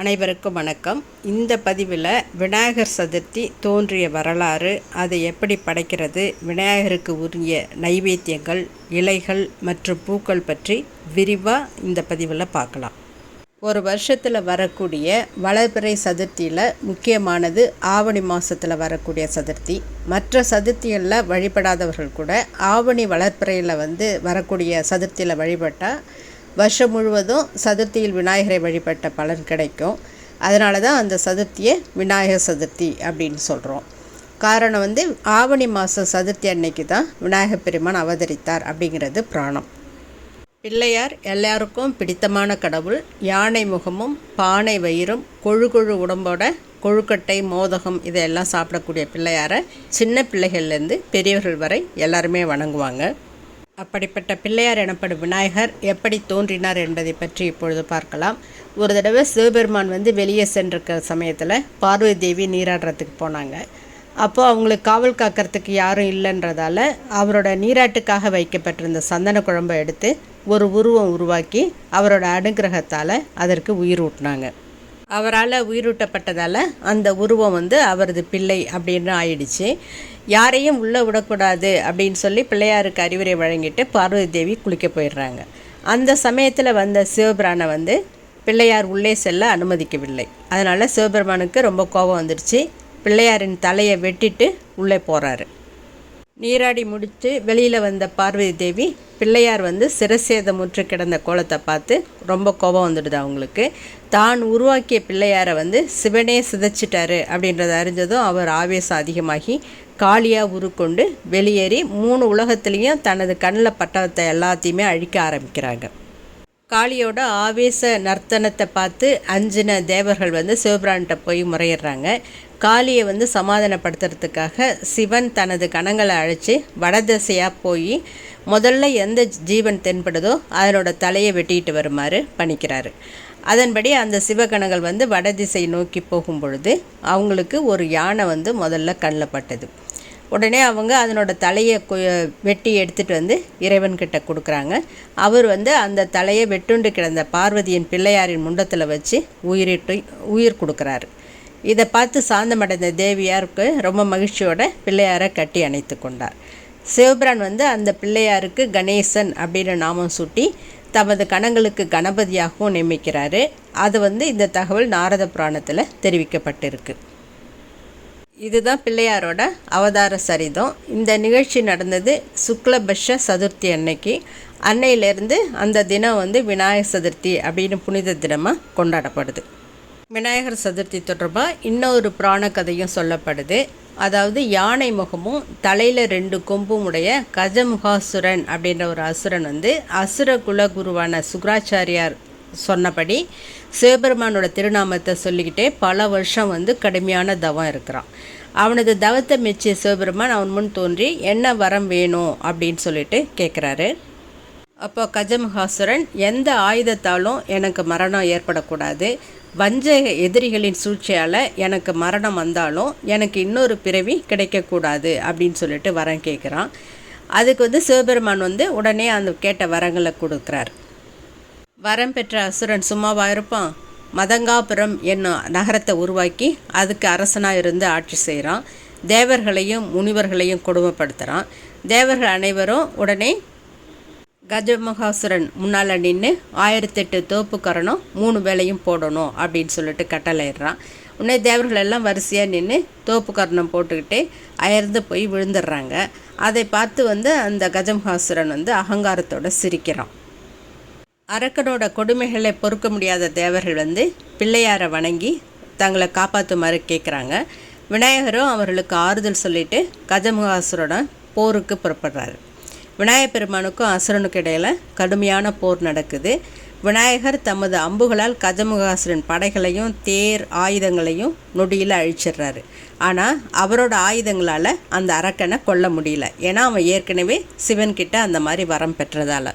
அனைவருக்கும் வணக்கம். இந்த பதிவில் விநாயகர் சதுர்த்தி தோன்றிய வரலாறு அதை எப்படி படைக்கிறது விநாயகருக்கு உரிய நைவேத்தியங்கள் இலைகள் மற்றும் பூக்கள் பற்றி விரிவாக இந்த பதிவில் பார்க்கலாம். ஒரு வருஷத்தில் வரக்கூடிய வளர்பிறை சதுர்த்தியில் முக்கியமானது ஆவணி மாதத்தில் வரக்கூடிய சதுர்த்தி. மற்ற சதுர்த்திகளில் வழிபடாதவர்கள் கூட ஆவணி வளர்ப்பிறையில் வந்து வரக்கூடிய சதுர்த்தியில் வழிபட்டால் வருஷம் முழுவதும் சதுர்த்தியில் விநாயகரை வழிபட்ட பலன் கிடைக்கும். அதனால தான் அந்த சதுர்த்தியை விநாயகர் சதுர்த்தி அப்படின்னு சொல்கிறோம் காரணம் வந்து ஆவணி மாதம் சதுர்த்தி அன்னைக்கு தான் விநாயகர் பெருமான் அவதரித்தார் அப்படிங்கிறது பிராணம். பிள்ளையார் எல்லாருக்கும் பிடித்தமான கடவுள். யானை முகமும் பானை வயிறும் கொழு கொழு உடம்போட கொழுக்கட்டை மோதகம் இதையெல்லாம் சாப்பிடக்கூடிய பிள்ளையாரை சின்ன பிள்ளைகள்லேருந்து பெரியவர்கள் வரை எல்லாருமே வணங்குவாங்க. அப்படிப்பட்ட பிள்ளையார் எனப்படும் விநாயகர் எப்படி தோன்றினார் என்பதை பற்றி இப்பொழுது பார்க்கலாம். ஒரு தடவை சிவபெருமான் வந்து வெளியே சென்றிருக்கிற சமயத்தில் பார்வதி தேவி நீராடுறதுக்கு போனாங்க. அப்போது அவங்களுக்கு காவல் காக்கிறதுக்கு யாரும் இல்லைன்றதால அவரோட நீராட்டுக்காக வைக்கப்பட்டிருந்த சந்தன குழம்பை எடுத்து ஒரு உருவம் உருவாக்கி அவரோட அனுகிரகத்தால் அதற்கு உயிர் ஊட்டினாங்க. அவரால் உயிரூட்டப்பட்டதால் அந்த உருவம் வந்து அவரது பிள்ளை அப்படின்னு ஆயிடுச்சு. யாரையும் உள்ளே விடக்கூடாது அப்படின்னு சொல்லி பிள்ளையாருக்கு அறிவுரை வழங்கிட்டு பார்வதி தேவி குளிக்க போயிடுறாங்க. அந்த சமயத்தில் வந்த சிவபிரானை வந்து பிள்ளையார் உள்ளே செல்ல அனுமதிக்கவில்லை. அதனால் சிவபெருமானுக்கு ரொம்ப கோபம் வந்துடுச்சு பிள்ளையாரின் தலையை வெட்டிட்டு உள்ளே போகிறாரு நீராடி முடித்து வெளியில் வந்த பார்வதி தேவி பிள்ளையார் வந்து சிரசேதமுற்று கிடந்த கோலத்தை பார்த்து ரொம்ப கோபம் வந்துடுது அவங்களுக்கு. தான் உருவாக்கிய பிள்ளையாரை வந்து சிவனே சிதைச்சிட்டாரு அப்படின்றத அறிஞ்சதும் அவர் ஆவேசம் அதிகமாகி காளியாக உருக்கொண்டு வெளியேறி மூணு உலகத்துலேயும் தனது கண்ணில் பட்டத்தை எல்லாத்தையுமே அழிக்க ஆரம்பிக்கிறாங்க. காளியோட ஆவேச நர்த்தனத்தை பார்த்து அஞ்சின தேவர்கள் வந்து சிவபிரான்கிட்ட போய் முறையிடுறாங்க. காளியை வந்து சமாதானப்படுத்துறதுக்காக சிவன் தனது கணங்களை அழைச்சி வடதிசையாக போய் முதல்ல எந்த ஜீவன் தென்படுதோ அதனோட தலையை வெட்டிட்டு வருமாறு பணிக்கிறாரு. அதன்படி அந்த சிவகணங்கள் வந்து வடதிசை நோக்கி போகும் பொழுது அவங்களுக்கு ஒரு யானை வந்து முதல்ல கண்ணில் பட்டது உடனே அவங்க அதனோட தலையை வெட்டி எடுத்துகிட்டு வந்து இறைவன்கிட்ட கொடுக்குறாங்க. அவர் வந்து அந்த தலையை வெட்டுண்டு கிடந்த பார்வதியின் பிள்ளையாரின் முண்டத்தில் வச்சு உயிரிட்டு உயிர் கொடுக்குறாரு. இதை பார்த்து சாந்தமடைந்த தேவியாருக்கு ரொம்ப மகிழ்ச்சியோட பிள்ளையாரை கட்டி அணைத்து கொண்டார். சிவபிரான் வந்து அந்த பிள்ளையாருக்கு கணேசன் அப்படின்னு நாமம் சூட்டி தமது கணங்களுக்கு கணபதியாகவும் நியமிக்கிறாரு. அது வந்து இந்த தகவல் நாரத புராணத்தில் தெரிவிக்கப்பட்டிருக்கு. இதுதான் பிள்ளையாரோட அவதார சரிதம். இந்த நிகழ்ச்சி நடந்தது சுக்லபட்ச சதுர்த்தி அன்னைக்கு. அன்னையிலேருந்து அந்த தினம் வந்து விநாயகர் சதுர்த்தி அப்படின்னு புனித தினமாக கொண்டாடப்படுது. விநாயகர் சதுர்த்தி தொடர்பாக இன்னொரு புராண கதையும் சொல்லப்படுது. அதாவது யானை முகமும் தலையில் ரெண்டு கொம்பும் உடைய கஜமுகாசுரன் அப்படின்ற ஒரு அசுரன் வந்து அசுர குலகுருவான சுக்ராச்சாரியார் சொன்னபடி சிவபெருமானோட திருநாமத்தை சொல்லிக்கிட்டே பல வருஷம் வந்து கடுமையான தவம் இருக்கிறான். அவனது தவத்தை மெச்சிய சிவபெருமான் அவன் முன் தோன்றி என்ன வரம் வேணும்? அப்படின்னு சொல்லிட்டு கேட்குறாரு அப்போ கஜமுகாசுரன் எந்த ஆயுதத்தாலும் எனக்கு மரணம் ஏற்படக்கூடாது. வஞ்ச எதிரிகளின் சூழ்ச்சியால் எனக்கு மரணம் வந்தாலும் எனக்கு இன்னொரு பிறவி கிடைக்கக்கூடாது. அப்படின்னு சொல்லிட்டு வரம் கேட்குறான் அதுக்கு வந்து சிவபெருமான் வந்து உடனே அந்த கேட்ட வரங்களை கொடுக்குறார். வரம் பெற்ற அசுரன் சும்மாவாக இருப்பான்? மதங்காபுரம் என்னும் நகரத்தை உருவாக்கி அதுக்கு அரசனாக இருந்து ஆட்சி செய்கிறான் தேவர்களையும் முனிவர்களையும் கொடுமைப்படுத்துகிறான் தேவர்கள் அனைவரும் உடனே கஜமுகாசுரன் முன்னால் நின்று ஆயிரத்தெட்டு தோப்புக்கரணும் மூணு வேலையும் போடணும் அப்படின்னு சொல்லிட்டு கட்டளையிடுறான். உடனே தேவர்கள் எல்லாம் வரிசையாக நின்று தோப்புக்கரணம் போட்டுக்கிட்டே அயர்ந்து போய் விழுந்துடுறாங்க. அதை பார்த்து வந்து அந்த கஜமுகாசுரன் வந்து அகங்காரத்தோடு சிரிக்கிறான். அரக்கனோட கொடுமைகளை பொறுக்க முடியாத தேவர்கள் வந்து பிள்ளையாரை வணங்கி தங்களை காப்பாற்றுமாறு கேட்குறாங்க விநாயகரும் அவர்களுக்கு ஆறுதல் சொல்லிட்டு கஜமுகாசுரோட போருக்கு புறப்படுறாரு. விநாயகப் பெருமானுக்கும் அசுரனுக்கு இடையில் கடுமையான போர் நடக்குது. விநாயகர் தமது அம்புகளால் கஜமுகாசுரன் படைகளையும் தேர் ஆயுதங்களையும் நொடியில் அழிச்சிடுறாரு. ஆனால் அவரோட ஆயுதங்களால் அந்த அரக்கனை கொல்ல முடியல. ஏன்னா அவன் ஏற்கனவே சிவன்கிட்ட அந்த மாதிரி வரம் பெற்றதால்.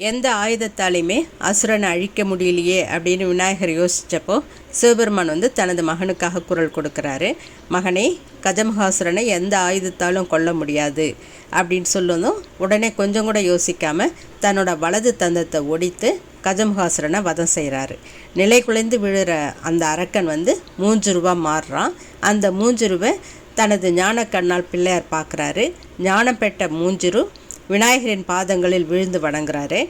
எந்த ஆயுதத்தாலையுமே அசுரனை அழிக்க முடியலையே அப்படின்னு விநாயகர் யோசித்தப்போ சிவபெருமான் வந்து தனது மகனுக்காக குரல் கொடுக்குறாரு. மகனே கஜமகாசுரனை எந்த ஆயுதத்தாலும் கொல்ல முடியாது அப்படின்னு சொல்லணும் உடனே கொஞ்சம் கூட யோசிக்காமல் தன்னோட வலது தந்தத்தை ஒடித்து கஜமகாசுரனை வதம் செய்கிறாரு நிலை குலைந்து விழுற அந்த அரக்கன் வந்து மூஞ்சு ரூபா மாறுறான். அந்த மூஞ்சுருவை தனது ஞான கண்ணால் பிள்ளையார் பார்க்குறாரு. ஞானம் பெற்ற மூஞ்சிரு விநாயகரின் பாதங்களில் விழுந்து வணங்குறாரு.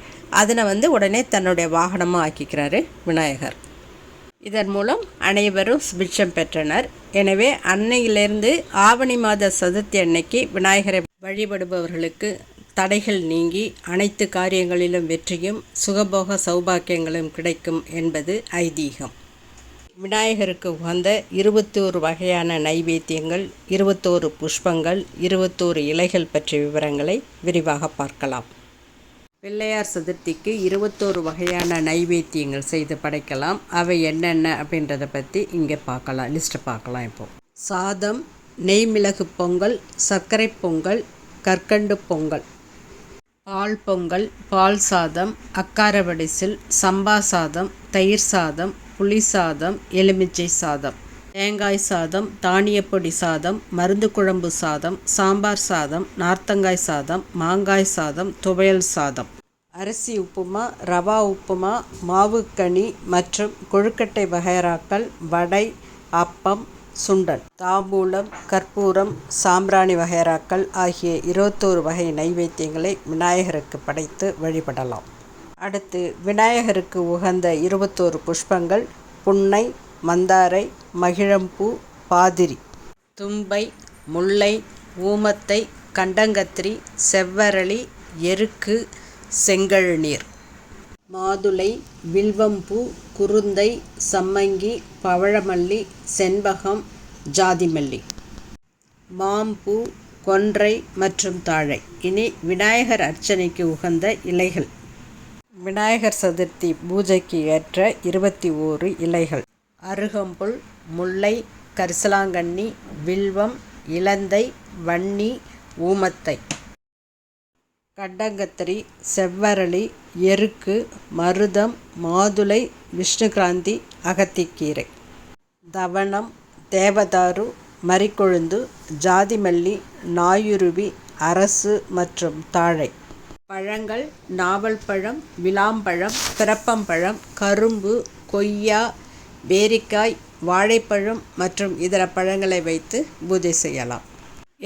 அதனை வந்து உடனே தன்னுடைய வாகனமாக ஆக்கிக்கிறாரு விநாயகர். இதன் மூலம் அனைவரும் சுபிட்சம் பெற்றனர். எனவே அன்னையிலிருந்து ஆவணி மாத சதுர்த்தி அன்னைக்கு விநாயகரை வழிபடுபவர்களுக்கு தடைகள் நீங்கி அனைத்து காரியங்களிலும் வெற்றியும் சுகபோக சௌபாக்கியங்களும் கிடைக்கும் என்பது ஐதீகம். விநாயகருக்கு உகந்த இருபத்தோரு வகையான நைவேத்தியங்கள் இருபத்தோரு புஷ்பங்கள் இருபத்தோரு இலைகள் பற்றிய விவரங்களை விரிவாக பார்க்கலாம். பிள்ளையார் சதுர்த்திக்கு இருபத்தோரு வகையான நைவேத்தியங்கள் செய்து படைக்கலாம். அவை என்னென்ன அப்படின்றத பற்றி இங்கே பார்க்கலாம் லிஸ்ட்டை பார்க்கலாம் இப்போ. சாதம் நெய் மிளகு பொங்கல் சர்க்கரை பொங்கல் கற்கண்டு பொங்கல். பால் பொங்கல் பால் சாதம் அக்கார வடிசில் சம்பா சாதம் தயிர் சாதம் புளி சாதம் எலுமிச்சை சாதம் தேங்காய் சாதம் தானியப்பொடி சாதம் மருந்து குழம்பு சாதம் சாம்பார் சாதம் நார்த்தங்காய் சாதம் மாங்காய் சாதம் துவையல் சாதம். அரிசி உப்புமா ரவா உப்புமா மாவுக்கனி மற்றும் கொழுக்கட்டை வகைராக்கள் வடை அப்பம் சுண்டல் தாம்பூலம் கற்பூரம் சாம்பிராணி வகைராக்கள் ஆகிய இருபத்தோரு வகை நைவேத்தியங்களை விநாயகருக்கு படைத்து வழிபடலாம். அடுத்து விநாயகருக்கு உகந்த இருபத்தோரு புஷ்பங்கள் புன்னை மந்தாரை மகிழம்பூ பாதிரி. தும்பை முல்லை ஊமத்தை கண்டங்கத்திரி செவ்வரளி எருக்கு செங்கழுநீர். மாதுளை வில்வம்பூ குருந்தை சம்மங்கி பவழமல்லி செண்பகம் ஜாதிமல்லி. மாம்பூ கொன்றை மற்றும் தாழை. இனி விநாயகர் அர்ச்சனைக்கு உகந்த இலைகள். விநாயகர் சதுர்த்தி பூஜைக்கு ஏற்ற இருபத்தி ஓரு இலைகள். அருகம்புல் முல்லை கரிசலாங்கண்ணி வில்வம் இலந்தை வன்னி ஊமத்தை. கண்டங்கத்திரி செவ்வரளி எருக்கு மருதம் மாதுளை விஷ்ணுகிராந்தி அகத்திக்கீரை. தவணம் தேவதாரு மறிக்கொழுந்து ஜாதிமல்லி நாயுருவி அரசு மற்றும் தாழை. பழங்கள் நாவல் பழம் விளாம்பழம் பிறப்பம்பழம் கரும்பு கொய்யா பேரிக்காய் வாழைப்பழம் மற்றும் இதர பழங்களை வைத்து பூஜை செய்யலாம்.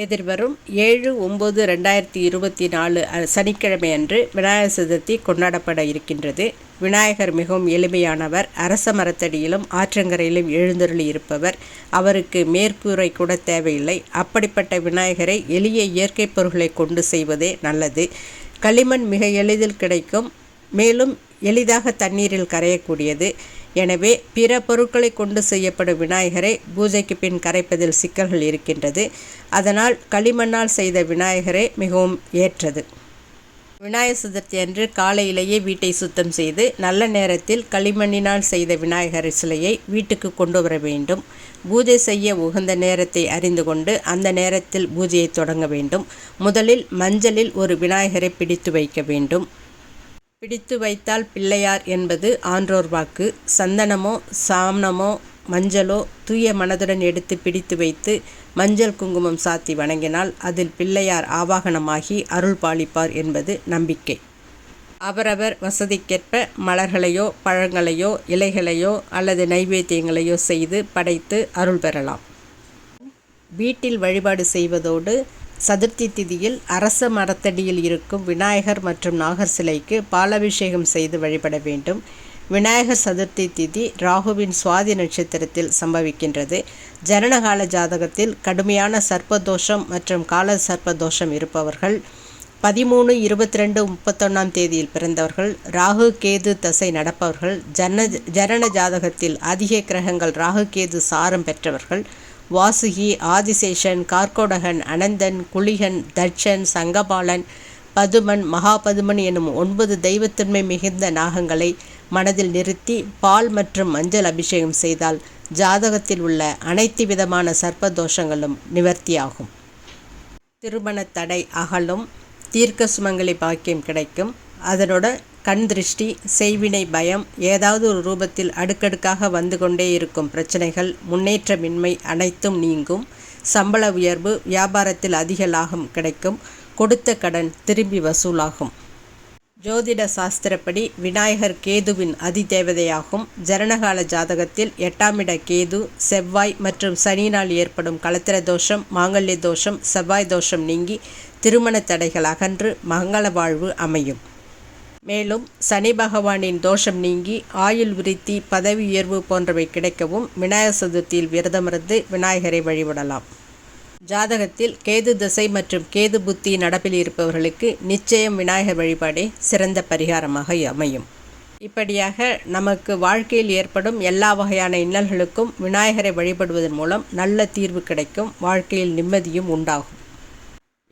எதிர்வரும் ஏழு ஒம்பது ரெண்டாயிரத்தி இருபத்தி நாலு சனிக்கிழமை அன்று விநாயகர் சதுர்த்தி கொண்டாடப்பட இருக்கின்றது. விநாயகர் மிகவும் எளிமையானவர். அரச மரத்தடியிலும் ஆற்றங்கரையிலும் எழுந்தருளி இருப்பவர். அவருக்கு மேற்கூரை கூட தேவையில்லை. அப்படிப்பட்ட விநாயகரை எளிய இயற்கை பொருட்களை கொண்டு செய்வதே நல்லது. களிமண் மிக எளிதில் கிடைக்கும். மேலும் எளிதாக தண்ணீரில் கரையக்கூடியது. எனவே பிற பொருட்களை கொண்டு செய்யப்படும் விநாயகரை பூஜைக்கு பின் கரைப்பதில் சிக்கல்கள் இருக்கின்றது. அதனால் களிமண்ணால் செய்த விநாயகரே மிகவும் ஏற்றது. விநாயகர் சதுர்த்தி அன்று காலையிலேயே வீட்டை சுத்தம் செய்து நல்ல நேரத்தில் களிமண்ணினால் செய்த விநாயகர் சிலையை வீட்டுக்கு கொண்டு வர வேண்டும். பூஜை செய்ய உகந்த நேரத்தை அறிந்து கொண்டு அந்த நேரத்தில் பூஜையை தொடங்க வேண்டும். முதலில் மஞ்சளில் ஒரு விநாயகரை பிடித்து வைக்க வேண்டும். பிடித்து வைத்தால் பிள்ளையார் என்பது ஆன்றோர் வாக்கு. சந்தனமோ சாமனமோ மஞ்சளோ தூய மனதுடன் எடுத்து பிடித்து வைத்து மஞ்சள் குங்குமம் சாத்தி வணங்கினால் அதில் பிள்ளையார் ஆவாகனமாகி அருள் பாலிப்பார் என்பது நம்பிக்கை. அவரவர் வசதிக்கேற்ப மலர்களையோ பழங்களையோ இலைகளையோ அல்லது நைவேத்தியங்களையோ செய்து படைத்து அருள் பெறலாம். வீட்டில் வழிபாடு செய்வதோடு சதுர்த்தி திதியில் அரச மரத்தடியில் இருக்கும் விநாயகர் மற்றும் நாகர் சிலைக்கு பாலாபிஷேகம் செய்து வழிபட வேண்டும். விநாயகர் சதுர்த்தி திதி ராகுவின் சுவாதி நட்சத்திரத்தில் சம்பவிக்கின்றது. ஜனனகால ஜாதகத்தில் கடுமையான சர்ப்பதோஷம் மற்றும் கால சர்ப்பதோஷம் இருப்பவர்கள் பதிமூணு இருபத்தி ரெண்டு முப்பத்தொன்னாம் தேதியில் பிறந்தவர்கள் ராகு கேது தசை நடப்பவர்கள் ஜன ஜனன ஜாதகத்தில் அதிக கிரகங்கள் ராகு கேது சாரம் பெற்றவர்கள் வாசுகி ஆதிசேஷன் கார்கோடகன் அனந்தன் குளிகன் தட்சன் சங்கபாலன் பதுமன் மகாபதுமன் எனும் ஒன்பது தெய்வத்தன்மை மிகுந்த நாகங்களை மனதில் நிறுத்தி பால் மற்றும் மஞ்சள் அபிஷேகம் செய்தால் ஜாதகத்தில் உள்ள அனைத்து விதமான சர்ப்ப தோஷங்களும் நிவர்த்தியாகும். திருமண தடை அகலும் தீர்க்க சுமங்கலி பாக்கியம் கிடைக்கும். அதனோட கண் திருஷ்டி செய்வினை பயம் ஏதாவது ஒரு ரூபத்தில் அடுக்கடுக்காக வந்து கொண்டே இருக்கும் பிரச்சனைகள் முன்னேற்றமின்மை அனைத்தும் நீங்கும். சம்பள உயர்வு வியாபாரத்தில் அதிக லாபம் கிடைக்கும். கொடுத்த கடன் திரும்பி வசூலாகும். ஜோதிட சாஸ்திரப்படி விநாயகர் கேதுவின் அதிதேவதையாகும். ஜனனகால ஜாதகத்தில் எட்டாம் இட கேது செவ்வாய் மற்றும் சனியினால் ஏற்படும் கலத்திர தோஷம் மாங்கல்ய தோஷம் செவ்வாய் தோஷம் நீங்கி திருமண தடைகள் அகன்று மங்கள வாழ்வு அமையும். மேலும் சனி பகவானின் தோஷம் நீங்கி ஆயுள் விருத்தி பதவி உயர்வு போன்றவை கிடைக்கவும் விநாயகர் சதுர்த்தியில் விரதமிருந்து விநாயகரை வழிபடலாம். ஜாதகத்தில் கேது திசை மற்றும் கேது புத்தி நடப்பில் இருப்பவர்களுக்கு நிச்சயம் விநாயகர் வழிபாடே சிறந்த பரிகாரமாக அமையும். இப்படியாக நமக்கு வாழ்க்கையில் ஏற்படும் எல்லா வகையான இன்னல்களுக்கும் விநாயகரை வழிபடுவதன் மூலம் நல்ல தீர்வு கிடைக்கும் வாழ்க்கையில் நிம்மதியும் உண்டாகும்.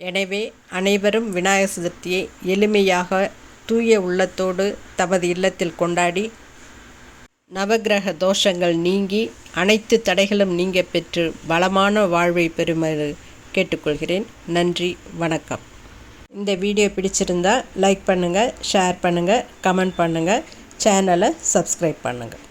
எனவே அனைவரும் விநாயகர் சதுர்த்தியை எளிமையாக தூய உள்ளத்தோடு தமது இல்லத்தில் கொண்டாடி நவகிரக தோஷங்கள் நீங்கி அனைத்து தடைகளும் நீங்க பெற்று பலமான வாழ்வை பெறுமாறு கேட்டுக்கொள்கிறேன். நன்றி வணக்கம். இந்த வீடியோ பிடிச்சிருந்தா லைக் பண்ணுங்கள் ஷேர் பண்ணுங்கள் கமெண்ட் பண்ணுங்கள் சேனலை சப்ஸ்கிரைப் பண்ணுங்கள்